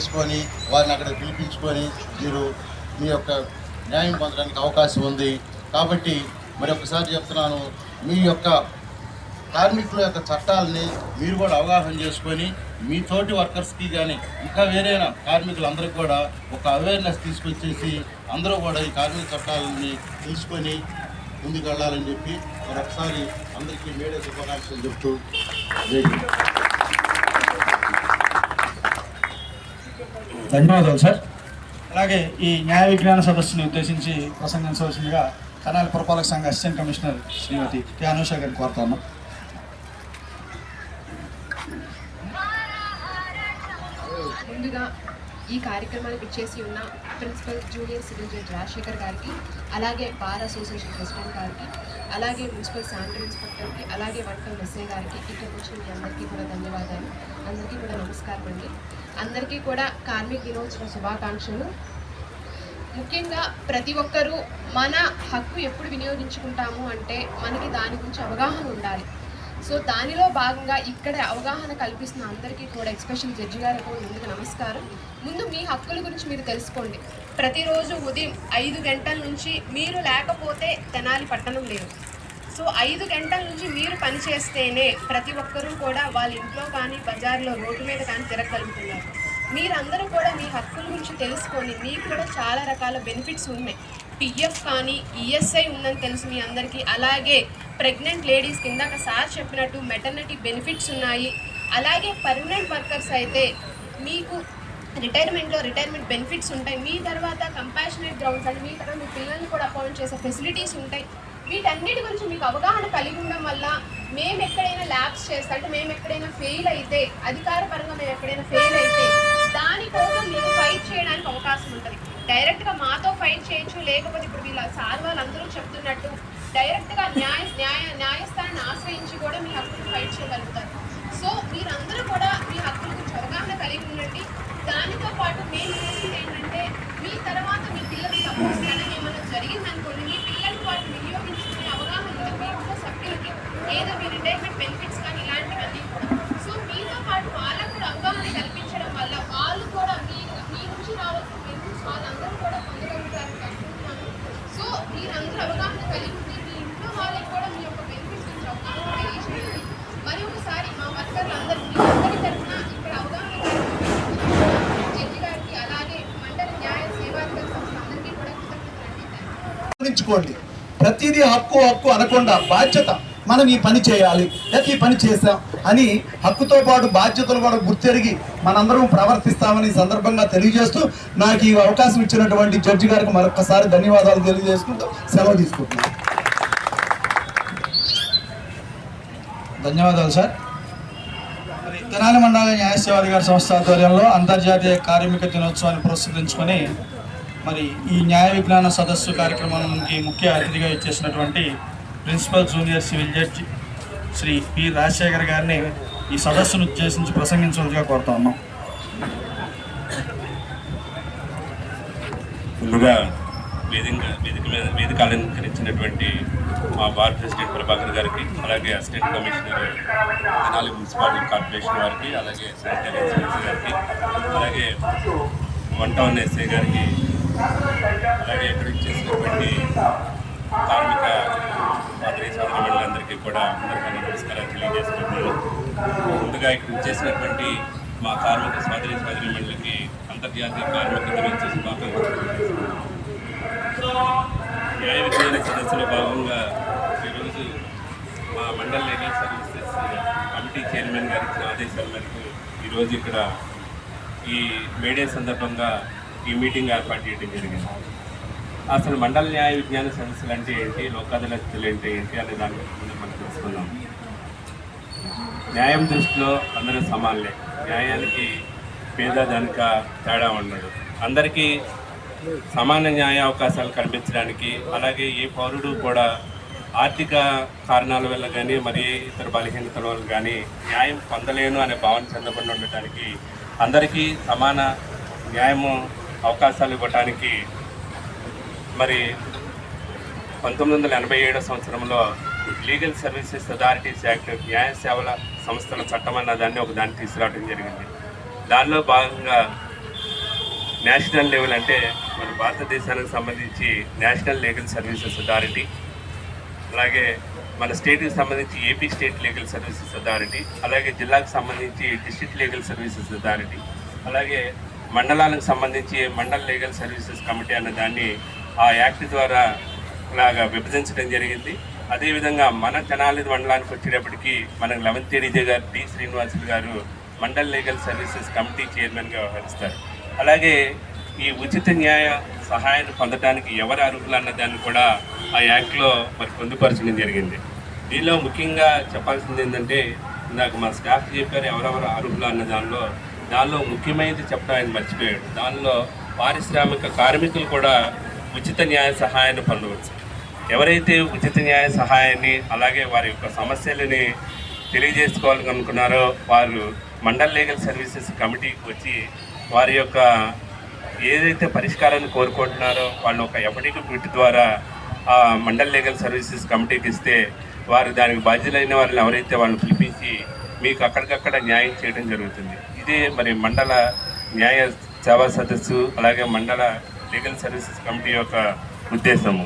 చేసుకొని వారిని అక్కడ పిలిపించుకొని మీరు మీ యొక్క న్యాయం పొందడానికి అవకాశం ఉంది. కాబట్టి మరి ఒకసారి చెప్తున్నాను మీ యొక్క కార్మికుల యొక్క చట్టాలని మీరు కూడా అవగాహన చేసుకొని మీ తోటి వర్కర్స్కి కానీ ఇంకా వేరైనా కార్మికులందరికీ కూడా ఒక అవేర్నెస్ తీసుకొచ్చేసి అందరూ కూడా ఈ కార్మిక చట్టాలని తెలుసుకొని ముందుకు వెళ్ళాలని చెప్పి మరొకసారి అందరికీ మేడే శుభాకాంక్షలు చెప్తూ ధన్యవాదాలు సార్. అలాగే ఈ న్యాయ విజ్ఞాన సదస్సుని ఉద్దేశించి ప్రసంగించవలసిందిగా కనాలి పురపాలక సంఘ assistant commissioner Shrimati K Anusha గారిని కోరుతాను ముందుగా ఈ కార్యక్రమానికి ఇచ్చేసి ఉన్న principal junior civil judge Rajasekhar గారికి అలాగే బార్ అసోసియేషన్ ప్రెసిడెంట్ గారికి అలాగే మున్సిపల్ శానిటరీ ఇన్స్పెక్టర్కి అలాగే వంటకం ఎస్ఐ గారికి ఇక్కడికి వచ్చిన మీ అందరికీ కూడా ధన్యవాదాలు. అందరికీ కూడా నమస్కారం అండి. అందరికీ కూడా కార్మిక దినోత్సవ శుభాకాంక్షలు. ముఖ్యంగా ప్రతి ఒక్కరూ మన హక్కు ఎప్పుడు వినియోగించుకుంటాము అంటే మనకి దాని గురించి అవగాహన ఉండాలి. సో దానిలో భాగంగా ఇక్కడ అవగాహన కల్పిస్తున్న అందరికీ కూడా ఎక్స్పెషల్ జడ్జి గారికి ముందుకు నమస్కారం. ముందు మీ హక్కుల గురించి మీరు తెలుసుకోండి. ప్రతిరోజు ఉదయం ఐదు గంటల నుంచి మీరు లేకపోతే తెనాలి పట్టణం లేదు. సో ఐదు గంటల నుంచి మీరు పని చేస్తేనే ప్రతి ఒక్కరూ కూడా వాళ్ళ ఇంట్లో కానీ బజార్లో రోడ్డు మీద కానీ తిరగలుగుతున్నారు మీరందరూ కూడా మీ హక్కుల గురించి తెలుసుకొని మీకు కూడా చాలా రకాల బెనిఫిట్స్ ఉన్నాయి. పిఎఫ్ కానీ ఈఎస్ఐ ఉందని తెలుసు మీ అందరికీ. అలాగే ప్రెగ్నెంట్ లేడీస్ కిందాక సార్ చెప్పినట్టు మెటర్నిటీ బెనిఫిట్స్ ఉన్నాయి. అలాగే పర్మనెంట్ వర్కర్స్ అయితే మీకు రిటైర్మెంట్లో రిటైర్మెంట్ బెనిఫిట్స్ ఉంటాయి. మీ తర్వాత కంపాషనేట్ గ్రౌండ్స్ అంటే మీ తర్వాత మీ పిల్లల్ని కూడా అపాయింట్ చేసే ఫెసిలిటీస్ ఉంటాయి. వీటన్నిటి గురించి మీకు అవగాహన కలిగి ఉండడం వల్ల మేము ఎక్కడైనా ల్యాబ్స్ చేస్తే అంటే మేము ఎక్కడైనా ఫెయిల్ అయితే అధికారపరంగా మేము ఎక్కడైనా ఫెయిల్ అయితే దానికోసం మీకు ఫైట్ చేయడానికి అవకాశం ఉంటుంది. డైరెక్ట్గా మాతో ఫైట్ చేయొచ్చు లేకపోతే ఇప్పుడు వీళ్ళ సార్ వాళ్ళందరూ చెప్తున్నట్టు డైరెక్ట్గా న్యాయ న్యాయ న్యాయస్థానాన్ని ఆశ్రయించి కూడా మీ హక్కులు ఫైట్ చేయగలుగుతారు. సో మీరందరూ కూడా మీ హక్కులకు చొరగాహన కలిగి ఉండండి. దానితో పాటు మేము చేసింది ఏంటంటే మీ తర్వాత మీ పిల్లలు సపోజ్ కనుక ఏమైనా జరిగిందనుకోండి మీ పిల్లలు వాటిని వినియోగించుకునే అవగాహన ఉంది మీ ఇంట్లో సభ్యులకి ఏదో మీ రిటైర్మెంట్ బెనిఫిట్ కానీ ఇలాంటివన్నీ కూడా సో మీతో పాటు వాళ్ళకు కూడా అవగాహన కల్పించడం వల్ల వాళ్ళు కూడా మీ మీ నుంచి రావాల్సిన బెనిఫిట్స్ వాళ్ళందరూ కూడా పొందగలుగుతారని అనుకుంటున్నాను సో మీరందరూ అవగాహన కలిగి ఉంటే మీ ఇంట్లో వాళ్ళకి కూడా మీ యొక్క బెనిఫిట్స్ గురించి అవగాహన తెలియజేయండి మరి ఒకసారి మా వర్కర్లు అందరూ మీ అందరి తరఫున ఇక్కడ అవగాహన కల్పించిన జడ్జి గారికి అలాగే మండలి న్యాయ సేవాధికార సంస్థ అందరికీ కూడా కృతజ్ఞతలు అండి గమనించుకోండి ప్రతిదీ హక్కు హక్కు అనకుండా బాధ్యత మనం ఈ పని చేయాలి. లేక ఈ పని చేసాం అని హక్కుతో పాటు బాధ్యతలు కూడా గుర్తెరిగి మనందరం ప్రవర్తిస్తామని సందర్భంగా తెలియజేస్తూ నాకు ఈ అవకాశం ఇచ్చినటువంటి జడ్జి గారికి మరొకసారి ధన్యవాదాలు తెలియజేసుకుంటూ సెలవు తీసుకుంటున్నాను. ధన్యవాదాలు సార్. మరి తెనాలి మండల న్యాయసేవాధికార సంస్థ ఆధ్వర్యంలో అంతర్జాతీయ కార్మిక దినోత్సవాన్ని పురస్కరించుకొని మరి ఈ న్యాయ విజ్ఞాన సదస్సు కార్యక్రమానికి ముఖ్య అతిథిగా ఇచ్చేసినటువంటి principal junior civil judge Shri P Rajasekhar గారిని ఈ సదస్సును ఉద్దేశించి ప్రసంగించవలసిగా కోరుతా ఉన్నాం. ముందుగా వేదిక వేదిక మీద వేదిక అలంకరించినటువంటి మా వార్డ్ ప్రెసిడెంట్ ప్రభాకర్ గారికి అలాగే assistant commissioner Tenali municipality corporation వారికి అలాగే శానిటరీ గారికి అలాగే వన్ టౌన్ ఎస్ఏ గారికి అలాగే ఇక్కడ ఇచ్చేసినటువంటి కార్మిక మాదిరి సోదరులందరికీ కూడా అందరికీ నమస్కారాలు తెలియజేస్తున్నాను ముందుగా ఇక్కడ ఇచ్చేసినటువంటి మా కార్మిక సోదరి సోదరి మండలికి అంతర్జాతీయ కార్మిక దినోత్సవ శుభాకాంక్షలు న్యాయ విజ్ఞాన సదస్సులో భాగంగా ఈరోజు మా mandal legal services committee chairman గారి ఇచ్చిన ఆదేశాల మేరకు ఈరోజు ఇక్కడ ఈ మేడే సందర్భంగా ఈ మీటింగ్ ఏర్పాటు చేయడం జరిగింది. అసలు మండల న్యాయ విజ్ఞాన సమస్యలు అంటే ఏంటి? లోక్ అంటే ఏంటి? అనే దాని గురించి మనం తెలుసుకుందాం. న్యాయం దృష్టిలో అందరూ సమానలే. న్యాయానికి పేద దానిక తేడా ఉండదు. అందరికీ సమాన న్యాయ అవకాశాలు కల్పించడానికి అలాగే ఏ పౌరుడు కూడా ఆర్థిక కారణాల వల్ల కానీ మరి ఇతర బలహీనతల వల్ల కానీ న్యాయం పొందలేను అనే భావన చెందకుండా ఉండటానికి అందరికీ సమాన న్యాయము అవకాశాలు ఇవ్వటానికి మరి పంతొమ్మిది వందల ఎనభై ఏడో సంవత్సరంలో లీగల్ సర్వీసెస్ అథారిటీస్ యాక్ట్ న్యాయ సేవల సంస్థల చట్టం అన్న దాన్ని ఒక దాన్ని తీసుకురావడం జరిగింది. దానిలో భాగంగా నేషనల్ లెవెల్ అంటే మన భారతదేశానికి సంబంధించి నేషనల్ లీగల్ సర్వీసెస్ అథారిటీ అలాగే మన స్టేట్కి సంబంధించి AP state legal services authority అలాగే జిల్లాకు సంబంధించి డిస్ట్రిక్ట్ లీగల్ సర్వీసెస్ అథారిటీ అలాగే మండలాలకు సంబంధించి మండల్ లీగల్ సర్వీసెస్ కమిటీ అన్న దాన్ని ఆ యాక్ట్ ద్వారా లాగా విభజించడం జరిగింది. అదేవిధంగా మన తెనాలి మండలానికి వచ్చేటప్పటికి మనకు లెవెన్త్ ఏడీజే గారు డి శ్రీనివాసులు గారు మండల్ లీగల్ సర్వీసెస్ కమిటీ చైర్మన్గా వ్యవహరిస్తారు. అలాగే ఈ ఉచిత న్యాయ సహాయాన్ని పొందడానికి ఎవరు అర్హులు అన్న దాన్ని కూడా ఆ యాక్ట్లో మరి పొందుపరచడం జరిగింది. దీనిలో ముఖ్యంగా చెప్పాల్సింది ఏంటంటే నాకు మా స్టాఫ్ చెప్పారు ఎవరెవరు అర్హులు అన్న దానిలో దానిలో ముఖ్యమైనది చెప్పడం ఆయన మర్చిపోయాడు. దానిలో పారిశ్రామిక కార్మికులు కూడా ఉచిత న్యాయ సహాయాన్ని పొందవచ్చు. ఎవరైతే ఉచిత న్యాయ సహాయాన్ని అలాగే వారి యొక్క సమస్యలని తెలియజేసుకోవాలనుకున్నారో వారు మండల్ లీగల్ సర్వీసెస్ కమిటీకి వచ్చి వారి యొక్క ఏదైతే పరిష్కారాన్ని కోరుకుంటున్నారో వాళ్ళు ఒక ఎఫడికి బిట్ ద్వారా ఆ మండల్ లీగల్ సర్వీసెస్ కమిటీకి ఇస్తే వారు దానికి బాధ్యులైన వారిని ఎవరైతే వాళ్ళని పిలిపించి మీకు అక్కడికక్కడ న్యాయం చేయడం జరుగుతుంది. ఇదే మరి మండల న్యాయ సేవా సదస్సు అలాగే మండల లీగల్ సర్వీసెస్ కమిటీ యొక్క ఉద్దేశము.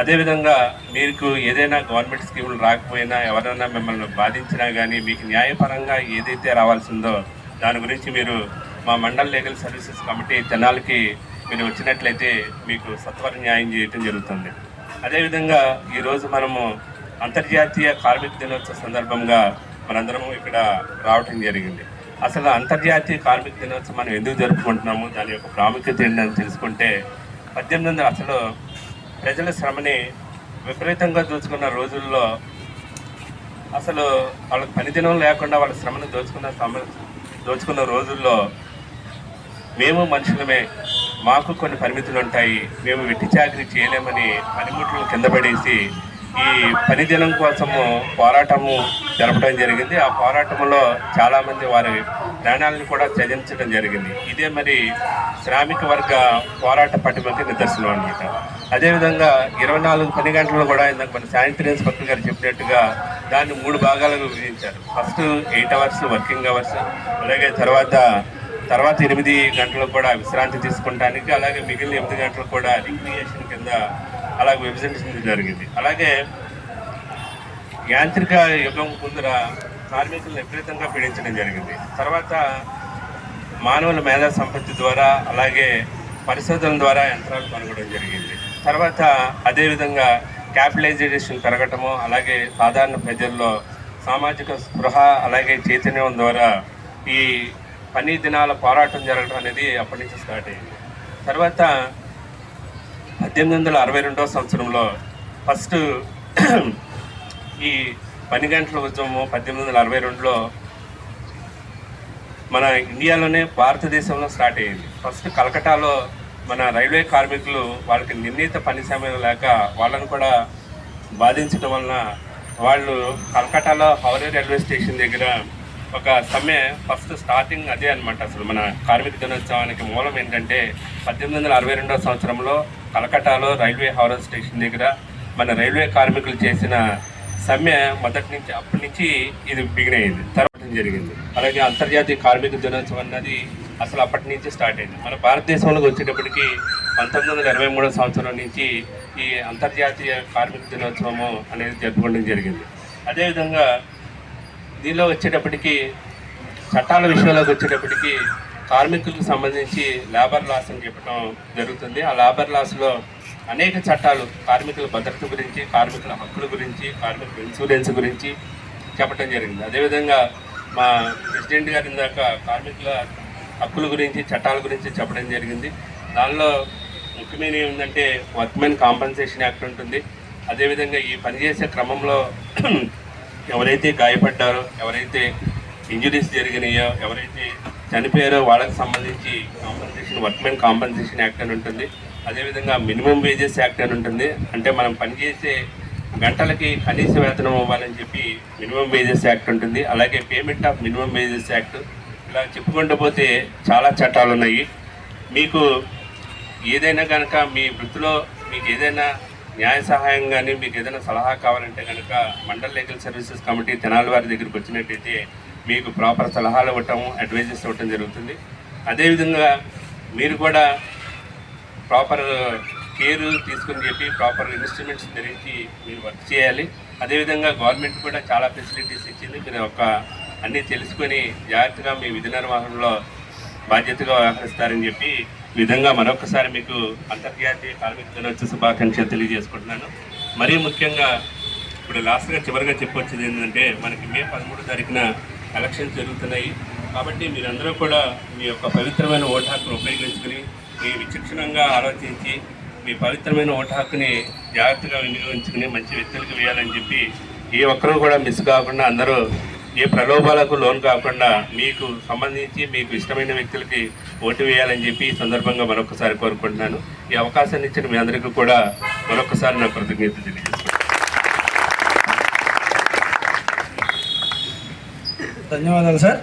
అదేవిధంగా మీకు ఏదైనా గవర్నమెంట్ స్కీములు రాకపోయినా ఎవరైనా మిమ్మల్ని బాధించినా కానీ మీకు న్యాయపరంగా ఏదైతే రావాల్సిందో దాని గురించి మీరు మా మండల్ లీగల్ సర్వీసెస్ కమిటీ జనాలకి మీరు వచ్చినట్లయితే మీకు సత్వర న్యాయం చేయటం జరుగుతుంది. అదేవిధంగా ఈరోజు మనము అంతర్జాతీయ కార్మిక దినోత్సవ సందర్భంగా మనందరము ఇక్కడ రావటం జరిగింది. అసలు అంతర్జాతీయ కార్మిక దినోత్సవం మనం ఎందుకు జరుపుకుంటున్నాము? దాని యొక్క ప్రాముఖ్యత ఏంటని తెలుసుకుంటే పద్దెనిమిది వందల అసలు ప్రజల శ్రమని విపరీతంగా దోచుకున్న రోజుల్లో అసలు వాళ్ళకి పనిదినం లేకుండా వాళ్ళ శ్రమను దోచుకున్న సమ దోచుకున్న రోజుల్లో మేము మనుషులమే మాకు కొన్ని పరిమితులు ఉంటాయి మేము వెట్టి చాకరీ చేయలేమని పనిముట్లు కింద పడేసి ఈ పని దినం కోసము పోరాటము జరపడం జరిగింది. ఆ పోరాటంలో చాలామంది వారి ప్రాణాలను కూడా త్యజించడం జరిగింది. ఇదే మరి శ్రామిక వర్గ పోరాట పటిమకి నిదర్శనం అనమాట అదేవిధంగా ఇరవై నాలుగు పని గంటలు కూడా ఇందాక మన శానిటరీ ఇన్స్పెక్టర్ గారు చెప్పినట్టుగా దాన్ని మూడు భాగాలుగా విభజించారు. First eight hours working hours అలాగే తర్వాత తర్వాత ఎనిమిది గంటలకు కూడా విశ్రాంతి తీసుకుంటానికి అలాగే మిగిలిన ఎనిమిది గంటలకు కూడా రిక్రియేషన్ కింద అలా విభజించడం జరిగింది. అలాగే యాంత్రిక యుగం ముందర కార్మికులను విపరీతంగా పీడించడం జరిగింది. తర్వాత మానవుల మేధా సంపత్తి ద్వారా అలాగే పరిశోధన ద్వారా యంత్రాలు కనుగొనడం జరిగింది. తర్వాత అదేవిధంగా క్యాపిటలైజేషన్ పెరగటము అలాగే సాధారణ ప్రజల్లో సామాజిక స్పృహ అలాగే చైతన్యం ద్వారా ఈ పని దినాల పోరాటం జరగడం అనేది అప్పటి నుంచి స్టార్ట్ అయింది. తర్వాత పద్దెనిమిది వందల అరవై రెండవ సంవత్సరంలో ఫస్ట్ ఈ పని గంటల ఉద్యమం పద్దెనిమిది వందల అరవై రెండులో మన ఇండియాలోనే భారతదేశంలో స్టార్ట్ అయ్యింది. ఫస్ట్ కలకటాలో మన రైల్వే కార్మికులు వాళ్ళకి నిర్ణీత పని సమయం లేక వాళ్ళను కూడా బాధించడం వలన వాళ్ళు కలకటాలో హౌరీ రైల్వే స్టేషన్ దగ్గర ఒక సమ్మె ఫస్ట్ స్టార్టింగ్ అదే అనమాట అసలు మన కార్మిక దినోత్సవానికి మూలం ఏంటంటే పద్దెనిమిది వందల అరవై రెండవ సంవత్సరంలో కలకటాలో రైల్వే హారర్ స్టేషన్ దగ్గర మన రైల్వే కార్మికులు చేసిన సమ్మె మొదటి నుంచి అప్పటి నుంచి ఇది బిగిన్ అయింది తర్వాత జరిగింది. అలాగే అంతర్జాతీయ కార్మిక దినోత్సవం అన్నది అసలు అప్పటి నుంచి స్టార్ట్ అయింది. మన భారతదేశంలోకి వచ్చేటప్పటికి పంతొమ్మిది వందల ఇరవై మూడో సంవత్సరం నుంచి ఈ అంతర్జాతీయ కార్మిక దినోత్సవము అనేది జరుపుకోవడం జరిగింది. అదేవిధంగా దీనిలో వచ్చేటప్పటికి చట్టాల విషయంలోకి వచ్చేటప్పటికి కార్మికులకు సంబంధించి లేబర్ లాస్ అని చెప్పడం జరుగుతుంది. ఆ లేబర్ లాస్లో అనేక చట్టాలు కార్మికుల భద్రత గురించి కార్మికుల హక్కుల గురించి కార్మికుల ఇన్సూరెన్స్ గురించి చెప్పడం జరిగింది. అదేవిధంగా మా ప్రెసిడెంట్ గారి ఇందాక కార్మికుల హక్కుల గురించి చట్టాల గురించి చెప్పడం జరిగింది. దానిలో ముఖ్యమైన ఏంటంటే వర్క్మెన్ కాంపన్సేషన్ యాక్ట్ ఉంటుంది. అదేవిధంగా ఈ పనిచేసే క్రమంలో ఎవరైతే గాయపడ్డారో ఎవరైతే ఇంజురీస్ జరిగినాయో ఎవరైతే చనిపోయారో వాళ్ళకి సంబంధించి కాంపన్సేషన్ వర్క్మెన్ కాంపన్సేషన్ యాక్ట్ అని ఉంటుంది. అదేవిధంగా మినిమం వేజెస్ యాక్ట్ అని ఉంటుంది. అంటే మనం పనిచేసే గంటలకి కనీస వేతనం ఇవ్వాలని చెప్పి మినిమం వేజెస్ యాక్ట్ ఉంటుంది. అలాగే payment of minimum wages act ఇలా చెప్పుకుంటూ పోతే చాలా చట్టాలు ఉన్నాయి. మీకు ఏదైనా కనుక మీ వృత్తిలో మీకు ఏదైనా న్యాయ సహాయం కానీ మీకు ఏదైనా సలహా కావాలంటే కనుక mandal legal services committee Tenali వారి దగ్గరికి వచ్చినట్టయితే మీకు ప్రాపర్ సలహాలు ఇవ్వటం అడ్వైజెస్ ఇవ్వటం జరుగుతుంది. అదేవిధంగా మీరు కూడా ప్రాపర్ కేర్ తీసుకుని చెప్పి ప్రాపర్ ఇన్స్ట్రుమెంట్స్ ధరించి మీరు వర్క్ చేయాలి. అదేవిధంగా గవర్నమెంట్ కూడా చాలా ఫెసిలిటీస్ ఇచ్చింది. మీరు ఒక అన్నీ తెలుసుకొని జాగ్రత్తగా మీ విధి నిర్వహణలో బాధ్యతగా వ్యవహరిస్తారని చెప్పి ఈ విధంగా మరొకసారి మీకు అంతర్జాతీయ కార్మిక దినోత్సవ శుభాకాంక్షలు తెలియజేసుకుంటున్నాను. మరీ ముఖ్యంగా ఇప్పుడు లాస్ట్గా చివరిగా చెప్పొచ్చేది ఏంటంటే మనకి మే పదమూడు తారీఖున ఎలక్షన్స్ జరుగుతున్నాయి. కాబట్టి మీరందరూ కూడా మీ యొక్క పవిత్రమైన ఓటు హక్కును ఉపయోగించుకుని మీ విచక్షణంగా ఆలోచించి మీ పవిత్రమైన ఓటు హక్కుని జాగ్రత్తగా వినియోగించుకుని మంచి వ్యక్తులకు వేయాలని చెప్పి ఏ ఒక్కరూ కూడా మిస్ కాకుండా అందరూ ఏ ప్రలోభాలకు లోన్ కాకుండా మీకు సంబంధించి మీకు ఇష్టమైన వ్యక్తులకి ఓటు వేయాలని చెప్పి ఈ సందర్భంగా మరొకసారి కోరుకుంటున్నాను. ఈ అవకాశాన్ని ఇచ్చిన మీ అందరికీ కూడా మరొకసారి నా కృతజ్ఞత తెలియజేస్తున్నాను. ధన్యవాదాలు సార్.